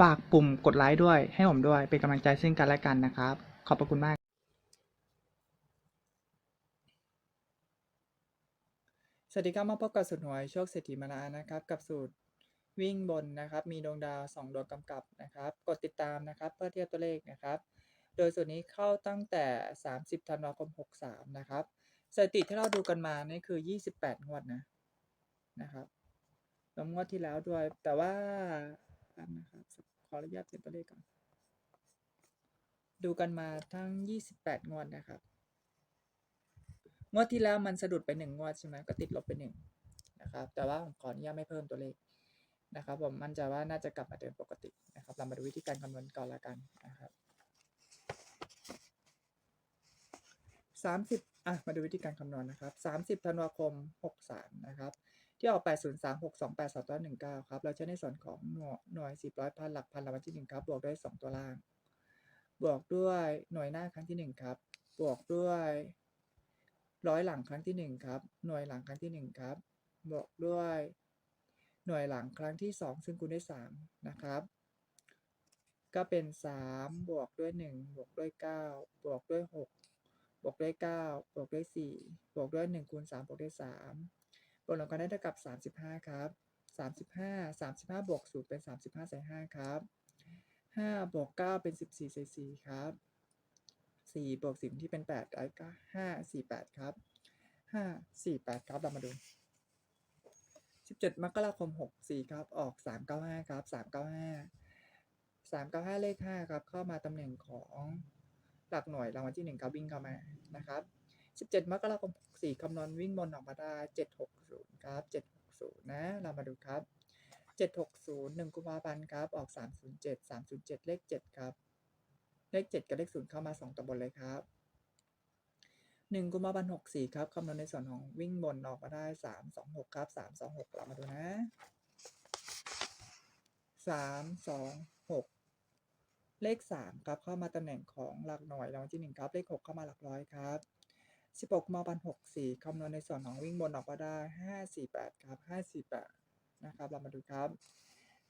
ฝากปุ่มกดไลค์ด้วย ให้ผมด้วยเป็นกำลังใจซึ่งกันและกันนะครับ ขอบพระคุณมาก สวัสดีครับมาพบกับสูตรหวยโชคเศรษฐีมานานะครับ กับสูตรวิ่งบนนะครับ มีดวงดาวสองดวงกำกับนะครับ กดติดตามนะครับ เพื่อเทียบตัวเลขนะครับ โดยสูตรนี้เข้าตั้งแต่ 30ธันวาคม 63 นะครับสถิติที่เราดูกันมานี่คือ 28 งวดนะนะครับแล้วงวดที่แล้วด้วยแต่ว่าันนะครับขออนุญาตเปลี่ยนตัวเลขก่อน ดูกันมาทั้ง28งวดนะครับงวดที่แล้วมันสะดุดไปหนึ่งงวดใช่ไหมก็ติดลบไปหนึ่งนะครับ แต่ว่าผมขออนุญาตไม่เพิ่มตัวเลขนะครับ ผมมั่นใจว่าน่าจะกลับมาเดิมปกตินะครับ เรามาดูวิธีการคำนวณก่อนละกันนะครับสามสิบอะมาดูวิธีการคำนวณนะครับสามสิบธันวาคมหกสามนะครับ ที่ออกแปดศูนย์สามหกสองแปดสองตัวหนึ่งเก้าครับ เราใช้ในส่วนของหน่วยหน่วยสิบร้อยพันหลักพันรางวัลที่หนึ่งครับ บวกด้วยสองตัวล่าง บวกด้วยหน่วยหน้าครั้งที่หนึ่งครับ บวกด้วยร้อยหลังครั้งที่หนึ่งครับ หน่วยหลังครั้งที่หนึ่งครับ บวกด้วยหน่วยหลังครั้งที่สองซึ่งคูณด้วยสามนะครับ ก็เป็นสามบวกด้วยหนึ่งบวกด้วยเก้าบวกด้วยหกบวกด้วยเก้าบวกด้วยสี่บวกด้วยหนึ่งคูณสามบวกด้วยสาม บวกรวมกันได้เท่ากับสามสิบห้าครับสามสิบห้าสามสิบห้าบวกศูนย์เป็นสามสิบห้าใส่ห้าครับห้าบวกเก้าเป็นสิบสี่ใส่สี่ครับสี่บวกสิบที่เป็นแปดได้ก็ห้าสี่แปดครับห้าสี่แปดครับเรามาดูสิบเจ็ดมกราคมหกสี่ครับ ออกสามเก้าห้าครับสามเก้าห้าสามเก้าห้าเลขห้าครับ เข้ามาตำแหน่งของหลักหน่วยรางวัลที่หนึ่งครับ วิ่งเข้ามานะครับ สิบเจ็ดมกราคมหกสี่คำนวณวิ่งบนออกมาได้เจ็ดหกศูนย์ครับเจ็ดหกศูนย์นะ เรามาดูครับเจ็ดหกศูนย์หนึ่งกุมภาพันธ์ครับ ออกสามศูนย์เจ็ดสามศูนย์เจ็ดเลขเจ็ดครับ เลขเจ็ดกับเลขศูนย์เข้ามาสองตัวบนเลยครับหนึ่งกุมภาพันธ์หกสี่ครับคำนวณในส่วนของวิ่งบนออกมาได้สามสองหกครับสามสองหกเรามาดูนะสามสองหกเลขสามครับเข้ามาตำแหน่งของหลักหน่วยรางวัลที่หนึ่งครับ เลขหกเข้ามาหลักร้อยครับ 16มาพันหกสี่คำนวณในส่วนของวิ่งบนออกมาได้ 548 ครับ 548 นะครับ เรามาดูครับ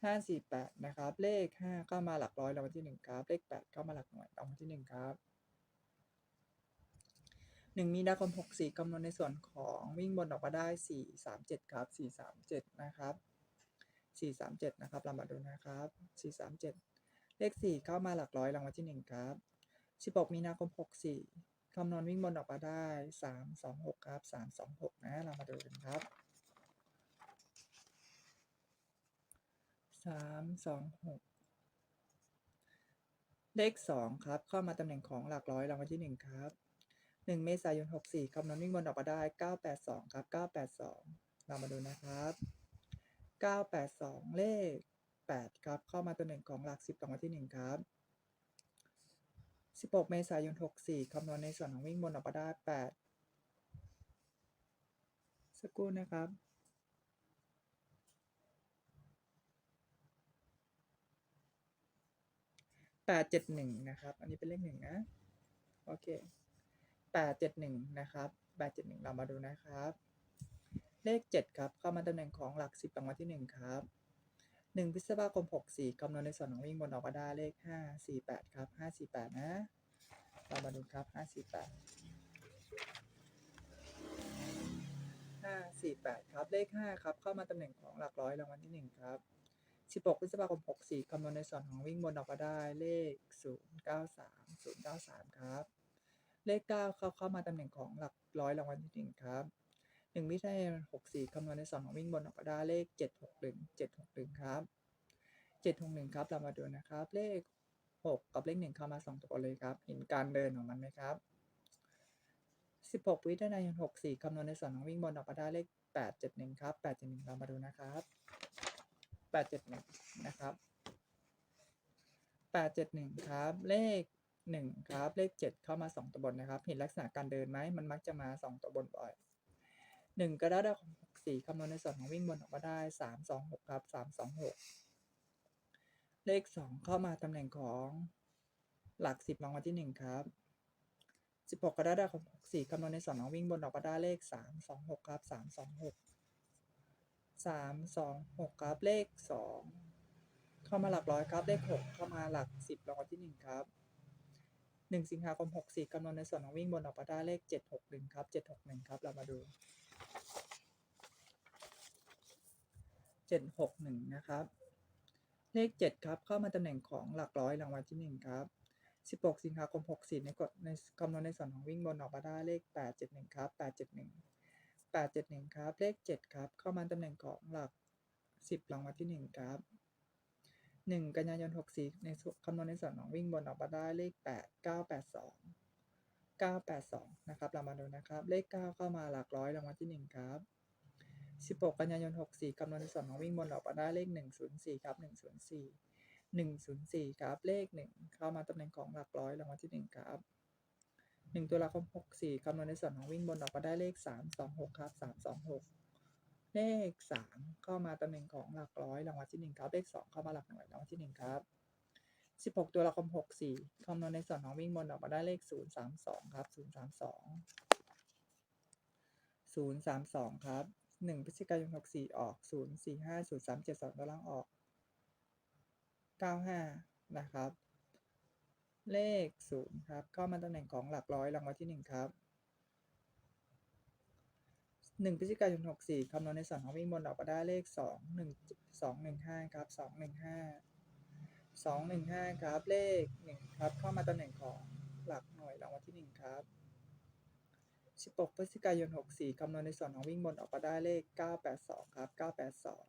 548 นะครับ เลข 5 เข้ามาหลักร้อยรางวัลที่ 1 ครับ เลข 8 เข้ามาหลักหน่วยรางวัลที่ 1 ครับ 1 มีนาคม 64คำนวณในส่วนของวิ่งบนออกมาได้ 437 ครับ 437 นะครับ 437 นะครับ เรามาดูนะครับ 437 เลข 4 เข้ามาหลักร้อยรางวัลที่ 1 ครับ 16 มีนาคม 64 ทำนอนวิ่งบนออกมาได้สามสองหกครับสามสองหกนะเรามาดูกันครับสามสองหกเลขสองครับ เข้ามาตำแหน่งของหลักร้อยรางวัลที่หนึ่งครับหนึ่งเมษายนหกสี่คำนวณวิ่งบนออกมาได้เก้าแปดสองครับเก้าแปดสองเรามาดูนะครับเก้าแปดสองเลขแปดครับ เข้ามาตำแหน่งของหลักสิบรางวัลที่หนึ่งครับ สิบหกเมษายนหกสี่คำนวณในส่วนของวิ่งบนออกมาได้แปดสักครู่นะครับแปดเจ็ดหนึ่งนะครับ อันนี้เป็นเลขหนึ่งนะ โอเคแปดเจ็ดหนึ่งนะครับแปดเจ็ดหนึ่งเรามาดูนะครับ เลขเจ็ดครับ เข้ามาตำแหน่งของหลักสิบรางวัลที่หนึ่งครับ หนึ่งพฤษภาคมหกสี่คำนวณในส่วนของวิ่งบนออกมาได้เลขห้าสี่แปดครับห้าสี่แปดนะ เรามาดูครับห้าสี่แปดห้าสี่แปดครับ เลขห้าครับ เข้ามาตำแหน่งของหลักร้อยรางวัลที่หนึ่งครับ 16พฤษภาคม 64คำนวณในส่วนของวิ่งบนออกมาได้เลข 093 093 ครับ เลข 9 เข้าเข้ามาตำแหน่งของหลักร้อยรางวัลที่หนึ่งครับ หนึ่งมิถุนหกสี่คำนวณในส่วนของวิ่งบนออกมาได้เลขเจ็ดหกหนึ่งเจ็ดหกหนึ่งครับเจ็ดหกหนึ่งครับ เรามาดูนะครับ เลขหกกับเลขหนึ่งเข้ามาสองตัวเลยครับ เห็นการเดินของมันไหมครับสิบหกวิทยนหกสี่คำนวณในส่วนของวิ่งบนออกมาได้เลขแปดเจ็ดหนึ่งครับแปดเจ็ดหนึ่งเรามาดูนะครับแปดเจ็ดหนึ่งนะครับแปดเจ็ดหนึ่งครับ เลขหนึ่งครับ เลขเจ็ดเข้ามาสองตัวบนนะครับ เห็นลักษณะการเดินไหมมันมักจะมาสองตัวบนบ่อย หนึ่งกระดาษของหกสี่คำนวณในส่วนของวิ่งบนออกมาได้สามสองหกครับสามสองหกเลขสองเข้ามาตำแหน่งของหลักสิบรางวัลที่หนึ่งครับสิบหกกระดาษของหกสี่คำนวณในส่วนของวิ่งบนออกมาได้เลขสามสองหกครับสามสองหกสามสองหกครับ เลขสองเข้ามาหลักร้อยครับ เลขหกเข้ามาหลักสิบรางวัลที่หนึ่งครับหนึ่งสิงหาคมหกสี่คำนวณในส่วนของวิ่งบนออกมาได้เลขเจ็ดหกหนึ่งครับเจ็ดหกหนึ่งครับ เรามาดู เจ็ดหกหนึ่งนะครับ เลขเจ็ดครับ เข้ามาตำแหน่งของหลักร้อยรางวัลที่หนึ่งครับสิบหกสิงหาคมหกสี่ในกฎในคำนวณในส่วนของวิ่งบนออกมาได้เลขแปดเจ็ดหนึ่งครับแปดเจ็ดหนึ่งแปดเจ็ดหนึ่งครับ เลขเจ็ดครับ เข้ามาตำแหน่งของหลักสิบรางวัลที่หนึ่งครับหนึ่งกันยายนหกสี่ในคำนวณในส่วนของวิ่งบนออกมาได้เลขแปดเก้าแปดสองเก้าแปดสองนะครับ เรามาดูนะครับ เลขเก้าเข้ามาหลักร้อยรางวัลที่หนึ่งครับ สิบหกกันยายนหกสี่คำนวณในส่วนของวิ่งบนออกมาได้เลขหนึ่งศูนย์สี่ครับหนึ่งศูนย์สี่หนึ่งศูนย์สี่ครับ เลขหนึ่งเข้ามาตำแหน่งของหลักร้อยรางวัลที่หนึ่งครับหนึ่งตุลาคมหกสี่คำนวณในส่วนของวิ่งบนออกมาได้เลขสามสองหกครับสามสองหกเลขสามเข้ามาตำแหน่งของหลักร้อยรางวัลที่หนึ่งครับ เลขสองเข้ามาหลักหน่วยรางวัลที่หนึ่งครับสิบหกตัวละครหกสี่คำนวณในส่วนของวิ่งบนออกมาได้เลขศูนย์สามสองครับศูนย์สามสองศูนย์สามสองครับ หนึ่งพฤศจิกายนหกสี่ออกศูนย์สี่ห้าศูนย์สามเจ็ดสองตัวล่างออกเก้าห้านะครับ เลขศูนย์ครับเข้ามาตำแหน่งของหลักร้อยรางวัลที่หนึ่งครับหนึ่งพฤศจิกายนหกสี่คำนวณในส่วนของวิ่งบนออกมาได้เลขสองหนึ่งสองหนึ่งห้าครับสองหนึ่งห้าสองหนึ่งห้าครับเลขหนึ่งครับเข้ามาตำแหน่งของหลักหน่วยรางวัลที่หนึ่งครับ สิบหกพฤศจิกายนหกสี่คำนวณในส่วนของวิ่งบนออกมาได้เลขเก้าแปดสองครับเก้าแปดสอง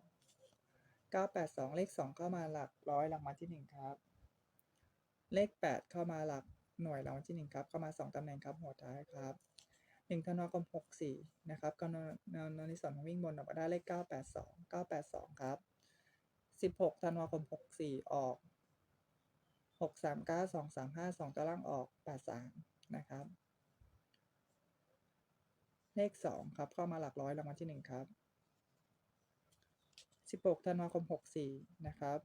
เก้าแปดสองเลขสองเข้ามาหลักร้อยรางวัลที่หนึ่งครับ เลขแปดเข้ามาหลักหน่วยรางวัลที่หนึ่งครับ เข้ามาสองตำแหน่งครับ หัวท้ายครับหนึ่งธันวาคมหกสี่นะครับกำลังนในส่วนของวิ่งบนออกมาได้เลขเก้าแปดสองเก้าแปดสองครับสิบหกธันวาคมหกสี่ออกหกสามเก้าสองสามห้าสองตารางออกแปดสามนะครับ เลขสองครับ เข้ามาหลักร้อยรางวัลที่หนึ่งครับสิบหกธันวาคมหกสี่นะครับ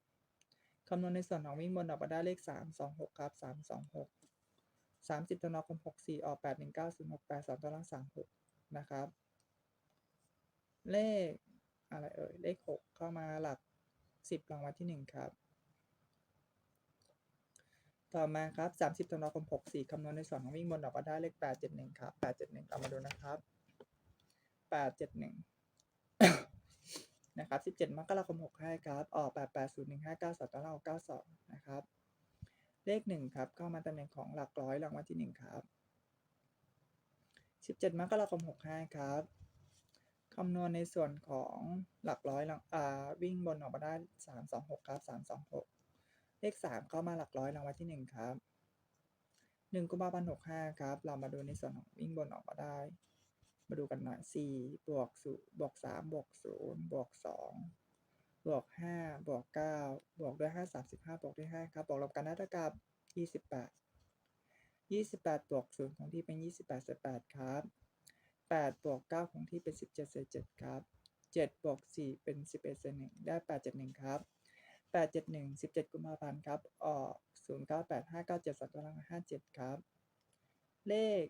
คำนวณในส่วนของวิ่งบนออกมาได้เลขสามสองหกครับสามสองหกสามสิบธันวาคมหกสี่ออกแปดหนึ่งเก้าศูนย์หกแปดสองตารางสามหกนะครับ เลขอะไรเอ่ยเลขหกเข้ามาหลักสิบรางวัลที่หนึ่งครับต่อมาครับสามสิบธันวาคมหกสี่คำนวณในส่วนของวิ่งบนออกมาได้เลขแปดเจ็ดหนึ่งครับแปดเจ็ดหนึ่งเอามาดูนะครับ แปดเจ็ดหนึ่งนะครับสิบเจ็ดมกราคมหกห้าครับ ออกแปดแปดศูนย์หนึ่งห้าเก้าสองตาราเก้าสองนะครับ เลขหนึ่งครับ เข้ามาตำแหน่งของหลักร้อยรางวัลที่หนึ่งครับสิบเจ็ดมกราคมหกห้าครับคำนวณในส่วนของหลักร้อยลงอ่าวิ่งบนออกมาได้สามสองหกครับสามสองหกเลขสามเข้ามาหลักร้อยรางวัลที่หนึ่งครับหนึ่งกุมภาพันธ์หกห้าครับ เรามาดูในส่วนของวิ่งบนออกมาได้ มาดูกันหน่อยสี่บวกศูบวกสามบวกศูนย์บวกสองบวกห้าบวกเก้าบวกด้วยห้าสามสิบห้าบวกด้วยห้าครับบวกลบกันได้เท่ากับยี่สิบแปดยี่สิบแปดบวกศูนย์ของที่เป็นยี่สิบแปดเศษแปดครับแปดบวกเก้าของที่เป็นสิบเจ็ดเศษเจ็ดครับเจ็ดบวกสี่เป็นสิบเอ็ดเศษหนึ่งได้แปดเจ็ดหนึ่งครับแปดเจ็ดหนึ่งสิบเจ็ดกุมภาพันธ์ครับ ออกศูนย์เก้าแปดห้าเก้าเจ็ดสองตารางห้าเจ็ดครับ เลข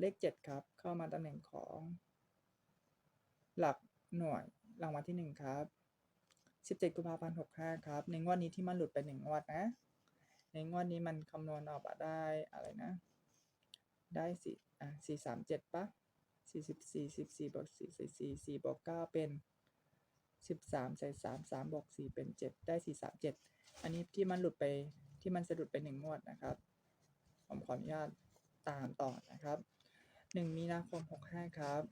เลขเจ็ดครับ เข้ามาตำแหน่งของ หลักหน่วยรางวัลที่หนึ่งครับสิบเจ็ดกุมภาพันธ์หกห้าครับ ในงวดนี้ที่มันหลุดไปหนึ่งงวดนะ ในงวดนี้มันคำนวณออกมาได้อะไรนะ ได้สี่อะสี่สามเจ็ดปะสี่สิบสี่สิบสี่บวกสี่สี่สี่สี่บวกเก้าเป็นสิบสามใส่สามสามบวกสี่เป็นเจ็ดได้สี่สามเจ็ดอันนี้ที่มันหลุดไปที่มันสะดุดไปหนึ่งงวดนะครับ ผมขออนุญาต ตามต่อนะครับหนึ่งมีนาคมหกห้าครับ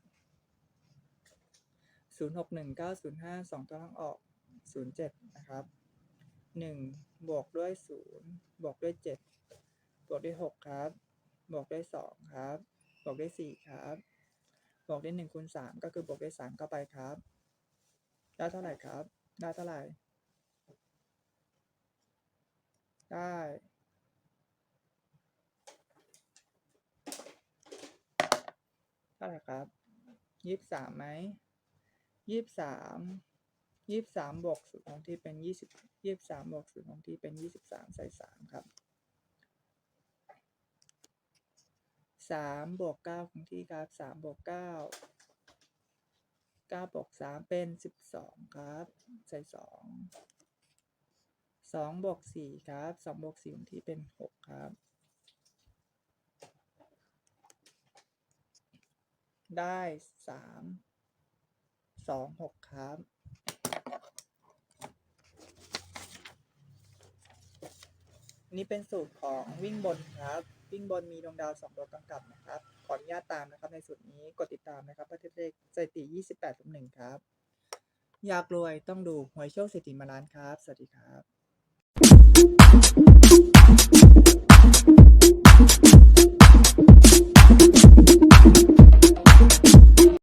ศูนย์หกหนึ่งเก้าศูนย์ห้าสองตัวล่างออกศูนย์เจ็ดนะครับหนึ่งบวกด้วยศูนย์บวกด้วยเจ็ดบวกด้วยหกครับ บวกด้วยสองครับ บวกด้วยสี่ครับ บวกด้วยหนึ่งคูณสามก็คือบวกด้วยสามเข้าไปครับ ได้เท่าไหร่ครับ ได้เท่าไหร่ ได้ ท่าไหร่ครับยี่สิบสามไหมยี่สิบสามยี่สิบสามบวกศูนย์ของที่เป็นยี่สิบยี่สิบสามบวกศูนย์ของที่เป็นยี่สิบสามใส่สามครับสามบวกเก้าของที่ครับสามบวกเก้าเก้าบวกสามเป็นสิบสองครับ ใส่สองสองบวกสี่ครับสองบวกสี่ของที่เป็นหกครับ ได้สามสองหกครับนี่เป็นสูตรของวิ่งบนครับ วิ่งบนมีดวงดาวสองดวงกำกับนะครับ ขออนุญาตตามนะครับ ในสูตรนี้กดติดตามนะครับประเทศเลขสถิติยี่สิบแปดหนึ่งครับ อยากรวยต้องดูหวยโชคเศรษฐีมาล้านครับ สวัสดีครับ